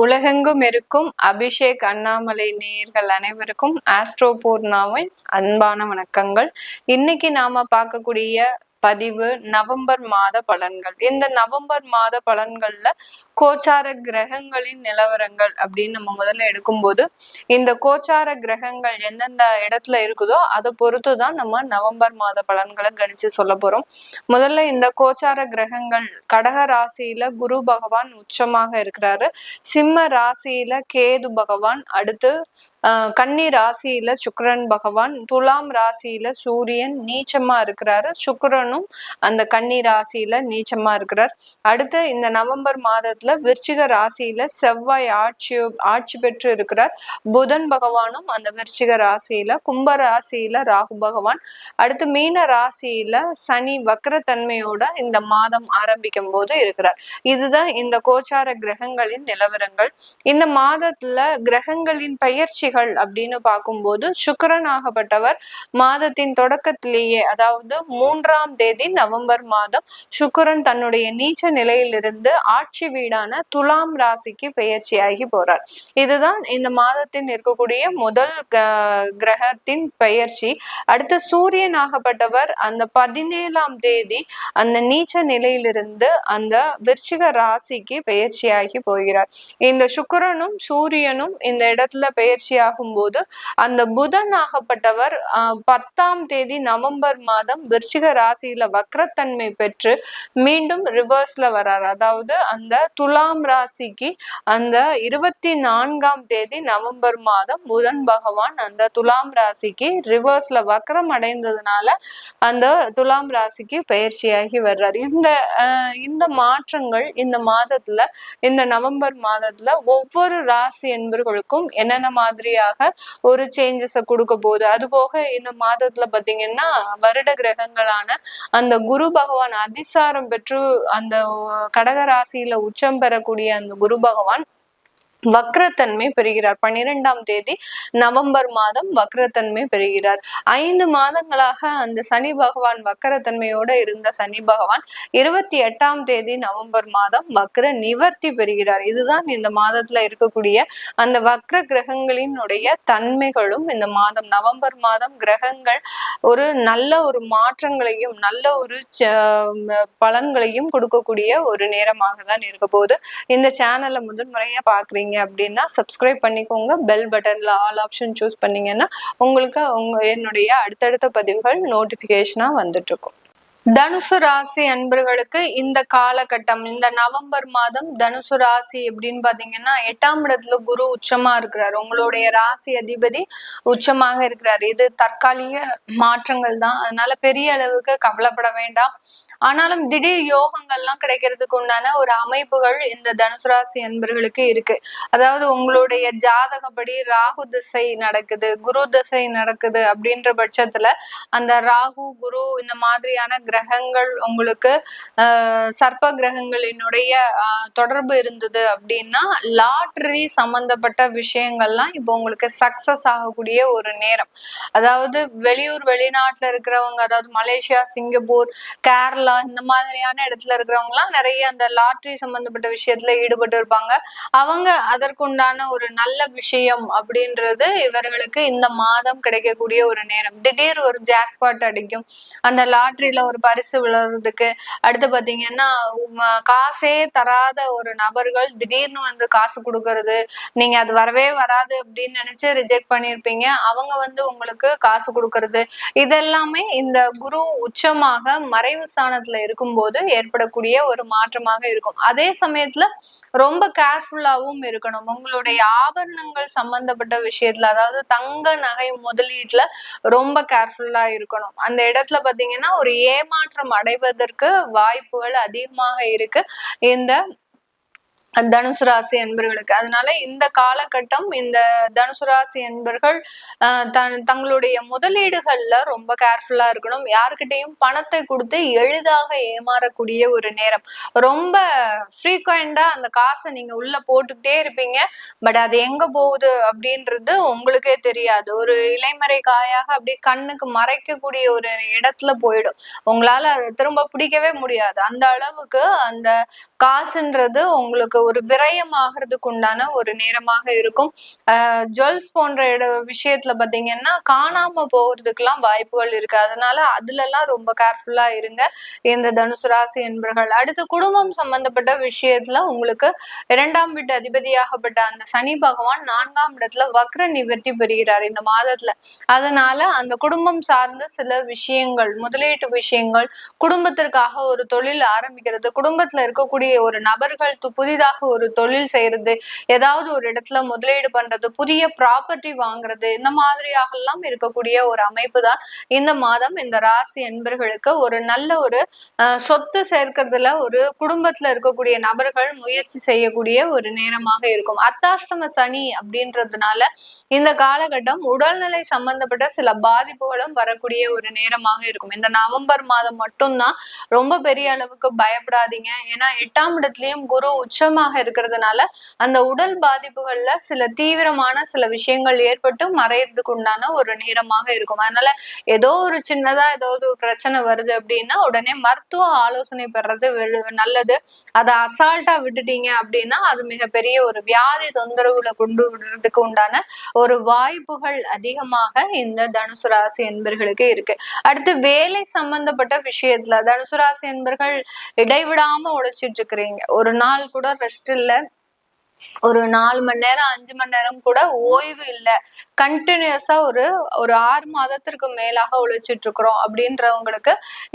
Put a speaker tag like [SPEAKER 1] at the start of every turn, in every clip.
[SPEAKER 1] உலகெங்கும் இருக்கும் அபிஷேக் அண்ணாமலை நேயர்கள் அனைவருக்கும் ஆஸ்ட்ரோ பூர்ணாவின் அன்பான வணக்கங்கள். இன்னைக்கு நாம பார்க்கக்கூடிய பதிவு நவம்பர் மாத பலன்கள். இந்த நவம்பர் மாத பலன்கள்ல கோச்சார கிரகங்களின் நிலவரங்கள் அப்படின்னு நம்ம முதல்ல எடுக்கும்போது இந்த கோச்சார கிரகங்கள் எந்தெந்த இடத்துல இருக்குதோ அதை பொறுத்து தான் நம்ம நவம்பர் மாத பலன்களை கணிச்சு சொல்ல போறோம். முதல்ல இந்த கோச்சார கிரகங்கள் கடக ராசியில குரு பகவான் உச்சமாக இருக்கிறாரு. சிம்ம ராசியில கேது பகவான் அடுத்து கன்னி ராசியில சுக்கரன் பகவான் துலாம் ராசியில சூரியன் நீச்சமா இருக்கிறாரு. சுக்கரனும் அந்த கன்னி ராசியில நீச்சமா இருக்கிறார். அடுத்து இந்த நவம்பர் மாதத்துல விருச்சிக ராசியில செவ்வாய் ஆட்சி ஆட்சி பெற்று இருக்கிறார். புதன் பகவானும் அந்த விருச்சிக ராசியில கும்ப ராசியில ராகு பகவான். அடுத்து மீன ராசியில சனி வக்கரத்தன்மையோட இந்த மாதம் ஆரம்பிக்கும் போது இருக்கிறார். இதுதான் இந்த கோச்சார கிரகங்களின் நிலவரங்கள். இந்த மாதத்துல கிரகங்களின் பயிற்சிகள் அப்படின்னு பார்க்கும்போது சுக்கரன் ஆகப்பட்டவர். மாதத்தின் தொடக்கத்திலேயே அதாவது மூன்றாம் தேதி நவம்பர் மாதம் சுக்கரன் தன்னுடைய நீச்ச நிலையிலிருந்து ஆட்சி வீடு வீடான துலாம் ராசிக்கு பெயர்ச்சியாகி போறார். இதுதான் இந்த மாதத்தின் இருக்கக்கூடிய முதல் கிரகத்தின் பெயர்ச்சி. அடுத்து சூரியன் ஆகப்பட்டவர் அந்த பதினேழாம் தேதி அந்த நீச்ச நிலையிலிருந்து அந்த விருச்சிக ராசிக்கு பெயர்ச்சியாகி போகிறார். இந்த சுக்கரனும் சூரியனும் இந்த இடத்துல பெயர்ச்சி ஆகும் போது அந்த புதன் ஆகப்பட்டவர் பத்தாம் தேதி நவம்பர் மாதம் விருச்சிக ராசியில வக்ரத்தன்மை பெற்று மீண்டும் ரிவர்ஸ்ல வர்றார் அதாவது அந்த துலாம் ராசிக்கு அந்த இருபத்தி நான்காம் தேதி நவம்பர் மாதம் புதன் பகவான் அந்த துலாம் ராசிக்கு ரிவர்ஸ்ல வக்கரம் அடைந்ததுனால அந்த துலாம் ராசிக்கு பயிற்சியாகி வர்றார். இந்த இந்த மாற்றங்கள் இந்த மாதத்துல இந்த நவம்பர் மாதத்துல ஒவ்வொரு ராசி என்பவர்களுக்கும் என்னென்ன மாதிரியாக ஒரு சேஞ்சஸை கொடுக்க போகுது? அது போக இந்த மாதத்துல பாத்தீங்கன்னா வருட கிரகங்களான அந்த குரு பகவான் அதிசாரம் பெற்று அந்த கடக ராசியில உச்சம் பெறக்கூடிய அந்த குரு பகவான் வக்ரத்தன்மை பெறுகிறார். பன்னிரெண்டாம் தேதி நவம்பர் மாதம் வக்ரத்தன்மை பெறுகிறார். ஐந்து மாதங்களாக அந்த சனி பகவான் வக்ரத்தன்மையோட இருந்த சனி பகவான் இருபத்தி எட்டாம் தேதி நவம்பர் மாதம் வக்ர நிவர்த்தி பெறுகிறார். இதுதான் இந்த மாதத்துல இருக்கக்கூடிய அந்த வக்ர கிரகங்களினுடைய தன்மைகளும் இந்த மாதம் நவம்பர் மாதம் கிரகங்கள் ஒரு நல்ல ஒரு மாற்றங்களையும் நல்ல ஒரு பலன்களையும் கொடுக்கக்கூடிய ஒரு நேரமாக தான் இருக்க போது இந்த சேனலை முதல் முறையா பாக்குறீங்க பண்ணீங்க அப்படின்னா சப்ஸ்கிரைப் பண்ணிக்கோங்க. பெல் பட்டனில் ஆல் ஆப்ஷன் சூஸ் பண்ணீங்கன்னா உங்களுக்கு உங்கள் என்னுடைய அடுத்தடுத்த பதிவுகள் நோட்டிஃபிகேஷனாக வந்துட்டு இருக்கும் தனுசு ராசி அன்பர்களுக்கு இந்த காலகட்டம் இந்த நவம்பர் மாதம் தனுசு ராசி எப்படின்னு பாத்தீங்கன்னா எட்டாம் இடத்துல குரு உச்சமா இருக்கிறார். உங்களுடைய ராசி அதிபதி உச்சமாக இருக்கிறார். இது தற்காலிக மாற்றங்கள் தான். அதனால பெரிய அளவுக்கு கவலைப்பட வேண்டாம். ஆனாலும் திடீர் யோகங்கள்லாம் கிடைக்கிறதுக்கு உண்டான ஒரு அமைப்புகள் இந்த தனுசு ராசி அன்பர்களுக்கு இருக்கு. அதாவது உங்களுடைய ஜாதகப்படி ராகு திசை நடக்குது குரு திசை நடக்குது அப்படின்ற பட்சத்துல அந்த ராகு குரு இந்த மாதிரியான கிரகங்கள் உங்களுக்கு சர்ப்ப கிரகங்களினுடைய தொடர்பு இருந்தது அப்படின்னா லாட்ரி சம்பந்தப்பட்ட விஷயங்கள்லாம் இப்போ உங்களுக்கு சக்சஸ் ஆகக்கூடிய ஒரு நேரம். அதாவது வெளியூர் வெளிநாட்டுல இருக்கிறவங்க அதாவது மலேசியா சிங்கப்பூர் கேரளா இந்த மாதிரியான இடத்துல இருக்கிறவங்க எல்லாம் நிறைய அந்த லாட்ரி சம்பந்தப்பட்ட விஷயத்துல ஈடுபட்டு இருப்பாங்க. அவங்க அதற்குண்டான ஒரு நல்ல விஷயம் அப்படின்றது இவர்களுக்கு இந்த மாதம் கிடைக்கக்கூடிய ஒரு நேரம். திடீர் ஒரு ஜாக்பாட் அடிக்கும். அந்த லாட்ரியில ஒரு பரிசு விழுறதுக்கு அடுத்து பாத்தீங்கன்னா காசே தராத ஒரு நபர்கள் திடீர்னு வந்து காசு கொடுக்கறது நீங்க அது வரவே வராது அப்படின்னு நினைச்சு ரிஜெக்ட் பண்ணிருப்பீங்க அவங்க வந்து உங்களுக்கு காசு கொடுக்கறது. இதெல்லாமே இந்த குரு உச்சமாக மறைவு ஸ்தானத்துல ஸ்தானத்துல இருக்கும்போது ஏற்படக்கூடிய ஒரு மாற்றமாக இருக்கும். அதே சமயத்துல ரொம்ப கேர்ஃபுல்லாவும் இருக்கணும். உங்களுடைய ஆபரணங்கள் சம்பந்தப்பட்ட விஷயத்துல அதாவது தங்க நகை முதலீட்டுல ரொம்ப கேர்ஃபுல்லா இருக்கணும். அந்த இடத்துல பாத்தீங்கன்னா ஒரு ஏமாற்றம் அடைவதற்கு வாய்ப்புகள் அதிகமாக இருக்கு. இந்த தனுசு ராசி என்பர்களுக்கு அதனால இந்த காலகட்டம் இந்த தனுசு ராசி என்பர்கள் தங்களுடைய முதலீடுகள்ல ரொம்ப கேர்ஃபுல்லா இருக்கணும். யாருக்கிட்டையும் பணத்தை கொடுத்து எளிதாக ஏமாறக்கூடிய ஒரு நேரம். ரொம்ப ஃப்ரீக்வெண்டா அந்த காசை நீங்க உள்ள போட்டுக்கிட்டே இருப்பீங்க. பட் அது எங்க போகுது அப்படின்றது உங்களுக்கே தெரியாது. ஒரு இலைமறை காயாக அப்படி கண்ணுக்கு மறைக்கக்கூடிய ஒரு இடத்துல போயிடும். உங்களால அதை திரும்ப பிடிக்கவே முடியாது. அந்த அளவுக்கு அந்த காசுன்றது உங்களுக்கு ஒரு விரயம் ஆகிறதுக்கு உண்டான ஒரு நேரமாக இருக்கும். ஜுவல்ஸ் போன்ற இட விஷயத்துல பாத்தீங்கன்னா காணாம போகிறதுக்கெல்லாம் வாய்ப்புகள் இருக்கு. அதனால அதுல எல்லாம் ரொம்ப கேர்ஃபுல்லா இருங்க. இந்த தனுசு ராசி என்பர்கள் அடுத்து குடும்பம் சம்பந்தப்பட்ட விஷயத்துல உங்களுக்கு இரண்டாம் வீட்டு அதிபதியாகப்பட்ட அந்த சனி பகவான் நான்காம் இடத்துல வக்ர நிவர்த்தி பெறுகிறார் இந்த மாதத்துல. அதனால அந்த குடும்பம் சார்ந்த சில விஷயங்கள் முதலீட்டு விஷயங்கள் குடும்பத்திற்காக ஒரு தொழில் ஆரம்பிக்கிறது குடும்பத்துல இருக்கக்கூடிய ஒரு நபர்கள் புதிதாக ஒரு தொழில் செய்யறது ஏதாவது ஒரு இடத்துல முதலீடு பண்றது புதிய ப்ராப்பர்ட்டி வாங்குறது இந்த மாதிரியாகலாம் இருக்கக்கூடிய ஒரு அமைப்பு தான் இந்த மாதம் இந்த ராசி என்பர்களுக்கு ஒரு நல்ல ஒரு சொத்து சேர்க்கறதுல ஒரு குடும்பத்துல இருக்கக்கூடிய நபர்கள் முயற்சி செய்யக்கூடிய ஒரு நேரமாக இருக்கும். அத்தாஷ்டம சனி அப்படின்றதுனால இந்த காலகட்டம் உடல்நிலை சம்பந்தப்பட்ட சில பாதிப்புகளும் வரக்கூடிய ஒரு நேரமாக இருக்கும். இந்த நவம்பர் மாதம் மட்டும்தான் ரொம்ப பெரிய அளவுக்கு பயப்படாதீங்க. ஏன்னா எட்டாம் இடத்துலயும் குரு உச்சமா அதிகமாக இருக்கிறதுனால அந்த உடல் பாதிப்புகள்ல சில தீவிரமான சில விஷயங்கள் ஏற்பட்டு மறையறதுக்கு உண்டான ஒரு நேரமாக இருக்கும். அதனால ஏதோ ஒரு சின்னதா ஏதாவது பிரச்சனை வருது அப்படின்னா உடனே மருத்துவ ஆலோசனை பெறது நல்லது. அதை அசால்ட்டா விட்டுட்டீங்க அப்படின்னா அது மிகப்பெரிய ஒரு வியாதி தொந்தரவுல கொண்டு விடுறதுக்கு உண்டான ஒரு வாய்ப்புகள் அதிகமாக இந்த தனுசு ராசி என்பர்களுக்கு இருக்கு. அடுத்து வேலை சம்பந்தப்பட்ட விஷயத்துல தனுசு ராசி என்பர்கள் இடைவிடாம உழைச்சிட்டு இருக்கிறீங்க. ஒரு நாள் கூட ரெஸ்ட் இல்லை ஒரு நாலு மணி நேரம் அஞ்சு மணி நேரம் கூட ஓய்வு இல்லை. கண்டினியூஸா ஒரு ஒரு ஆறு மாதத்திற்கு மேலாக உழைச்சிட்டு இருக்கிறோம் அப்படின்றவங்களுக்கு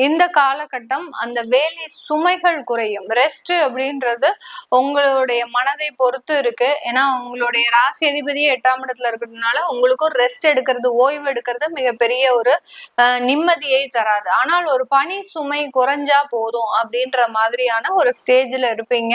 [SPEAKER 1] இந்த காலகட்டம் அந்த வேலை சுமைகள் குறையும். ரெஸ்ட் அப்படின்றது உங்களுடைய மனதை பொறுத்து இருக்கு. ஏன்னா உங்களுடைய ராசி அதிபதியே எட்டாம் இடத்துல இருக்கிறதுனால உங்களுக்கும் ரெஸ்ட் எடுக்கிறது ஓய்வு எடுக்கிறது மிகப்பெரிய ஒரு நிம்மதியை தராது. ஆனால் ஒரு பனி சுமை குறைஞ்சா போதும் அப்படின்ற மாதிரியான ஒரு ஸ்டேஜ்ல இருப்பீங்க.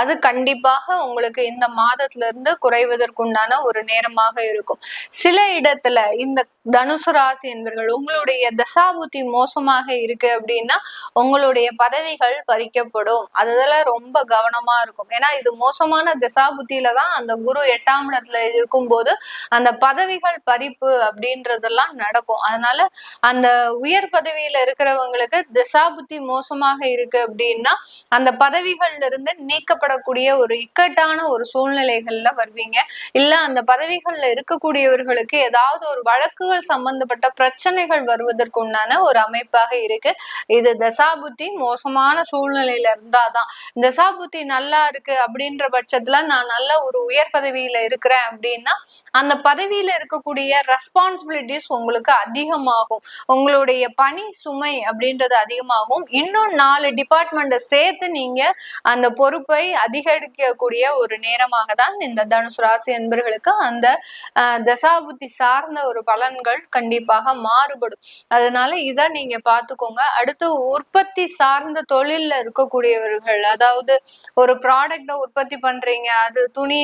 [SPEAKER 1] அது கண்டிப்பாக உங்களுக்கு இந்த மாதத்துல இருந்து குறைவதற்குண்டான ஒரு நேரமாக இருக்கும். சில இடத்துல இந்த தனுசு ராசி என்பர்கள் உங்களுடைய தசாபுத்தி மோசமாக இருக்கு அப்படின்னா உங்களுடைய பதவிகள் பறிக்கப்படும். அதெல்லாம் ரொம்ப கவனமா இருக்கும். ஏன்னா இது மோசமான தசாபுத்தியில தான் அந்த குரு எட்டாம் இடத்துல இருக்கும் போது அந்த பதவிகள் பறிப்பு அப்படின்றதெல்லாம் நடக்கும். அதனால அந்த உயர் பதவியில இருக்கிறவங்களுக்கு தசாபுத்தி மோசமாக இருக்கு அப்படின்னா அந்த பதவிகள்ல இருந்து நீக்கப்படக்கூடிய ஒரு இக்கட்டான ஒரு சூழ்நிலைகள்ல வருவீங்க. இல்ல அந்த பதவிகள்ல இருக்கக்கூடியவர்களுக்கு ஏதாவது ஒரு வழக்குகள் சம்பந்தப்பட்ட பிரச்சனைகள் வருவதற்கு உண்டான ஒரு அமைப்பாக இருக்கு. இது தசாபுத்தி மோசமான சூழ்நிலையில இருந்தாதான். தசாபுத்தி நல்லா இருக்கு அப்படின்ற பட்சத்துல நான் நல்ல ஒரு உயர் பதவியில இருக்கிறேன் அப்படின்னா அந்த பதவியில இருக்கக்கூடிய ரெஸ்பான்சிபிலிட்டிஸ் உங்களுக்கு அதிகமாகும். உங்களுடைய பணி சுமை அப்படின்றது அதிகமாகும். இன்னும் நாலு டிபார்ட்மெண்ட்டை சேர்த்து நீங்க அந்த பொறுப்பை அதிகரிக்கக்கூடிய ஒரு நேரமாக தான் இந்த தனுசு ராசி என்பர்களுக்கு அந்த தசாபுத்தி சார்ந்த ஒரு பலன்கள் கண்டிப்பாக மாறுபடும். அதனால இதை நீங்க பாத்துக்கோங்க அடுத்து உற்பத்தி சார்ந்த தொழில்ல இருக்கக்கூடியவர்கள் அதாவது ஒரு ப்ராடக்ட உற்பத்தி பண்றீங்க அது துணி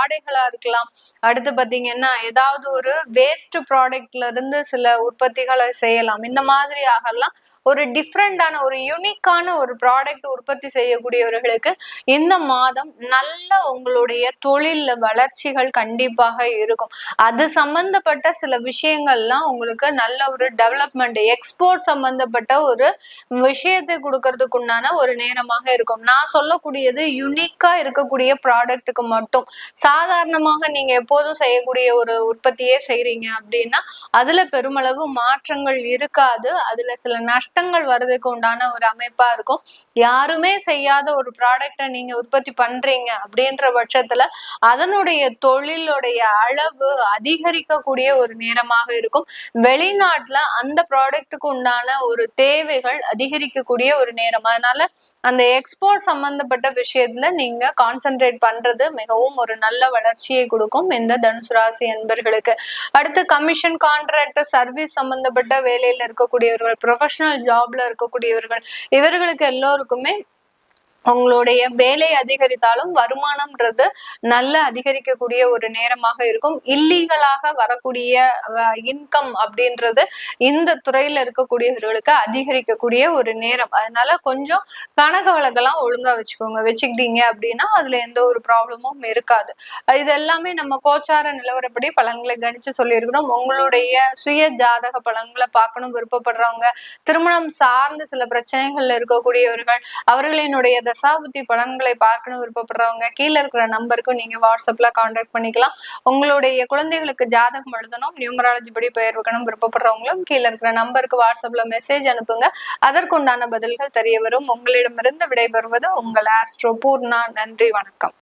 [SPEAKER 1] ஆடைகளா இருக்கலாம். அடுத்து பாத்தீங்கன்னா ஏதாவது ஒரு வேஸ்ட் ப்ராடக்ட்ல இருந்து சில உற்பத்திகளை செய்யலாம். இந்த மாதிரி ஆகலாம். ஒரு டிஃப்ரெண்டான ஒரு யூனிக்கான ஒரு ப்ராடக்ட் உற்பத்தி செய்யக்கூடியவர்களுக்கு இந்த மாதம் நல்ல உங்களுடைய தொழில வளர்ச்சிகள் கண்டிப்பாக இருக்கும். அது சம்பந்தப்பட்ட சில விஷயங்கள்லாம் உங்களுக்கு நல்ல ஒரு டெவலப்மெண்ட் எக்ஸ்போர்ட் சம்பந்தப்பட்ட ஒரு விஷயத்தை கொடுக்கறதுக்கு உண்டான ஒரு நேரமாக இருக்கும். நான் சொல்லக்கூடியது யுனிக்கா இருக்கக்கூடிய ப்ராடக்ட்டுக்கு மட்டும். சாதாரணமாக நீங்க எப்போதும் செய்யக்கூடிய ஒரு உற்பத்தியே செய்றீங்க அப்படின்னா அதுல பெருமளவு மாற்றங்கள் இருக்காது. அதுல சில நஷ்ட நஷ்டங்கள் வர்றதுக்கு உண்டான ஒரு அமைப்பா இருக்கும். யாருமே செய்யாத ஒரு ப்ராடக்டை நீங்க உற்பத்தி பண்றீங்க அப்படின்ற பட்சத்துல அதனுடைய தொழிலுடைய அளவு அதிகரிக்கக்கூடிய ஒரு நேரமாக இருக்கும். வெளிநாட்டுல அந்த ப்ராடக்ட்டுக்கு உண்டான ஒரு தேவைகள் அதிகரிக்கக்கூடிய ஒரு நேரம். அதனால அந்த எக்ஸ்போர்ட் சம்பந்தப்பட்ட விஷயத்துல நீங்க கான்சென்ட்ரேட் பண்றது மிகவும் ஒரு நல்ல வளர்ச்சியை கொடுக்கும் இந்த தனுசு ராசி என்பர்களுக்கு அடுத்து கமிஷன் கான்ட்ராக்ட் சர்வீஸ் சம்பந்தப்பட்ட வேலையில இருக்கக்கூடியவர்கள் ப்ரொஃபஷனல் ஜாப்ல இருக்கக்கூடியவர்கள் இவர்களுக்கு எல்லோருக்குமே உங்களுடைய வேலை அதிகரித்தாலும் வருமானம்ன்றது நல்ல அதிகரிக்கக்கூடிய ஒரு நேரமாக இருக்கும். இல்லீகலாக வரக்கூடிய இன்கம் அப்படின்றது இந்த துறையில இருக்கக்கூடியவர்களுக்கு அதிகரிக்கக்கூடிய ஒரு நேரம். அதனால கொஞ்சம் கணக்கு வழக்கெல்லாம் ஒழுங்கா வச்சுக்கோங்க. வச்சுக்கிட்டீங்க அப்படின்னா அதுல எந்த ஒரு ப்ராப்ளமும் இருக்காது. இது எல்லாமே நம்ம கோச்சார நிலவரப்படி பலன்களை கணிச்சு சொல்லியிருக்கிறோம். உங்களுடைய சுய ஜாதக பலன்களை பார்க்கணும் விருப்பப்படுறவங்க திருமணம் சார்ந்த சில பிரச்சனைகள்ல இருக்கக்கூடியவர்கள் அவர்களினுடைய தசாபுத்தி பலன்களை பார்க்கணும் விருப்பப்படுறவங்க கீழே இருக்கிற நம்பருக்கு நீங்க வாட்ஸ்அப்ல கான்டாக்ட் பண்ணிக்கலாம். உங்களுடைய குழந்தைகளுக்கு ஜாதகம் எழுதணும் நியூமராலஜி படி பெயர் வைக்கணும் விருப்பப்படுறவங்களும் கீழே இருக்கிற நம்பருக்கு வாட்ஸ்அப்ல மெசேஜ் அனுப்புங்க. அதற்குண்டான பதில்கள் தெரிய வரும். உங்களிடமிருந்து விடைபெறுவது உங்கள் ஆஸ்ட்ரோ பூர்ணா நன்றி வணக்கம்.